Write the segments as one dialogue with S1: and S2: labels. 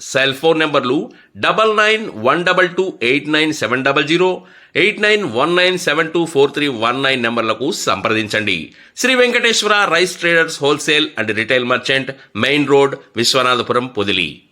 S1: cell phone నెంబర్లు double nine one double two eight nine seven double zero eight nine one nine seven two four three one nine నెంబర్లకు సంప్రదించండి. Sri Venkateswara rice traders wholesale and retail merchant main road Viswanathapuram Podili.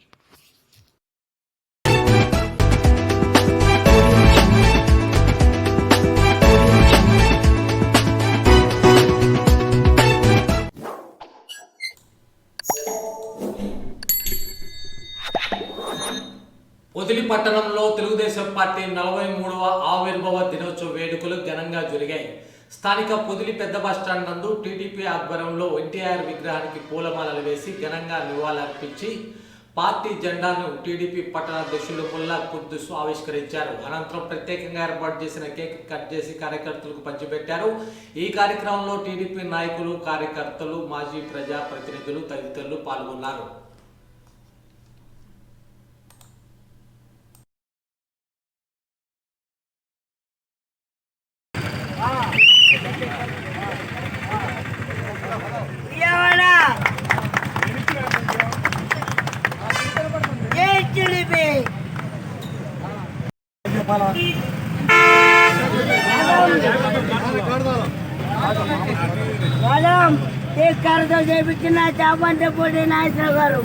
S2: Podili పట్టణంలో Telugudesam party నలభై మూడవ ఆవిర్భావ దినోత్సవ వేడుకలు ఘనంగా జరిగాయి. స్థానిక పొదిలి పెద్ద బస్టాండ్ నందు టీడీపీ ఆధ్వర్యంలో ఎన్టీఆర్ విగ్రహానికి పూలమాలలు వేసి ఘనంగా నివాళులర్పించి పార్టీ జెండాను టీడీపీ పట్టణాధ్యక్షులు ముల్లా కుద్దుసు ఆవిష్కరించారు. అనంతరం ప్రత్యేకంగా ఏర్పాటు చేసిన కేక్ కట్ చేసి కార్యకర్తలకు పంచిపెట్టారు. ఈ కార్యక్రమంలో టీడీపీ నాయకులు కార్యకర్తలు మాజీ ప్రజా ప్రతినిధులు తదితరులు పాల్గొన్నారు.
S3: వాళ్ళం తీసుకారతో చేపించిన చాపంటే పోటీ నాగేశ్వర గారు.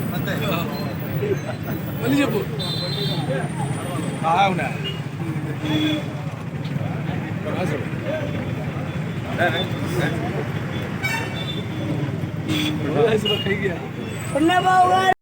S3: చిన్నబాబు గారు